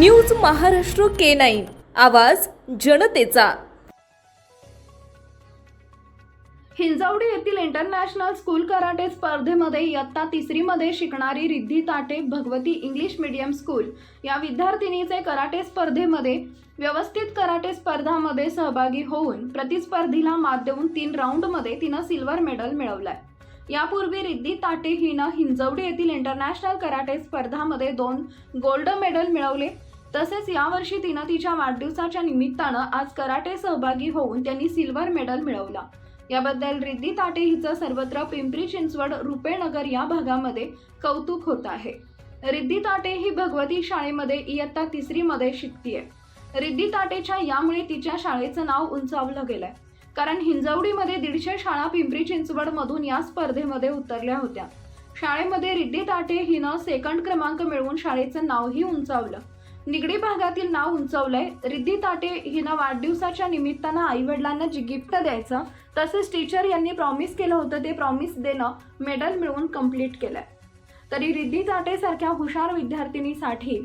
News Maharashtra K nine. आवाज जनतेचा. हिंजवडी येथील इंटरनॅशनल स्कूल कराटे स्पर्धेमध्ये इयत्ता तिसरीमध्ये शिकणारी रिद्धी ताटे भगवती इंग्लिश मीडियम स्कूल. या विद्यार्थिनीचे कराटे स्पर्धेमध्ये व्यवस्थित कराटे स्पर्धामध्ये सहभागी होऊन प्रतिस्पर्धीला मात देऊन तीन राऊंडमध्ये तिनं सिल्वर मेडल मिळवलंय. यापूर्वी रिद्धी ताटे हिनं हिंजवडी येथील इंटरनॅशनल कराटे स्पर्धामध्ये दोन गोल्ड मेडल मिळवले. तसेच यावर्षी तिनं तिच्या वाढदिवसाच्या निमित्तानं आज कराटे सहभागी होऊन त्यांनी सिल्वर मेडल मिळवला. याबद्दल रिद्धी ताटे हिचं सर्वत्र पिंपरी चिंचवड रुपेनगर या भागामध्ये कौतुक होत आहे. रिद्धी ताटे ही भगवती शाळेमध्ये इयत्ता तिसरीमध्ये शिकतीये. रिद्धी ताटेच्या यामुळे तिच्या शाळेचं नाव उंचावलं गेलंय. कारण हिंजवडीमध्ये दीडशे शाळा पिंपरी चिंचवड मधून या स्पर्धेमध्ये उतरल्या होत्या. शाळेमध्ये रिद्धी ताटे हिनं सेकंड क्रमांक मिळवून शाळेचं नावही उंचावलं. निगडी भागातील नाव उंचवलंय. रिद्धी ताटे हिनं वाढदिवसाच्या निमित्तानं आई वडिलांना जी गिफ्ट द्यायचं तसेच टीचर यांनी प्रॉमिस केलं होतं ते प्रॉमिस देणं मेडल मिळवून कंप्लीट केलंय. तरी रिद्धी ताटे सारख्या हुशार विद्यार्थिनीसाठी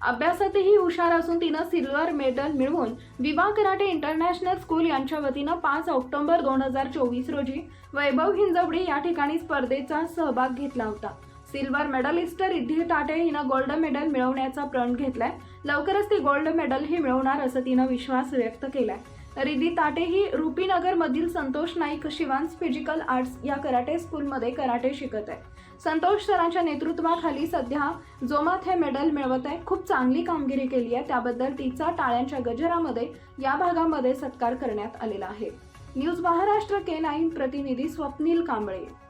अभ्यासातही हुशार असून तिनं सिल्वर मेडल मिळवून विवा कराटे इंटरनॅशनल स्कूल यांच्या वतीनं पाच ऑक्टोबर दोन हजार चोवीस रोजी वैभव हिंजवडी या ठिकाणी स्पर्धेचा सहभाग घेतला होता. सिल्वर मेडलिस्ट रिद्धी टाटे हिनं गोल्ड मेडल मिळवण्याचा प्रण घेतलाय. लवकरच ती गोल्ड मेडल ही मिळवणार असं तिनं विश्वास व्यक्त केलाय. रिद्धी ताटे ही रुपीनगरमधील संतोष नाईक शिवांस फिजिकल आर्ट्स या कराटे स्कूलमध्ये कराटे शिकत आहे. संतोष सरांच्या नेतृत्वाखाली सध्या जोमात हे मेडल मिळवत आहे. खूप चांगली कामगिरी केली आहे. त्याबद्दल तिचा टाळ्यांच्या गजरामध्ये या भागामध्ये सत्कार करण्यात आलेला आहे. न्यूज महाराष्ट्र के नाईन प्रतिनिधी स्वप्नील कांबळे.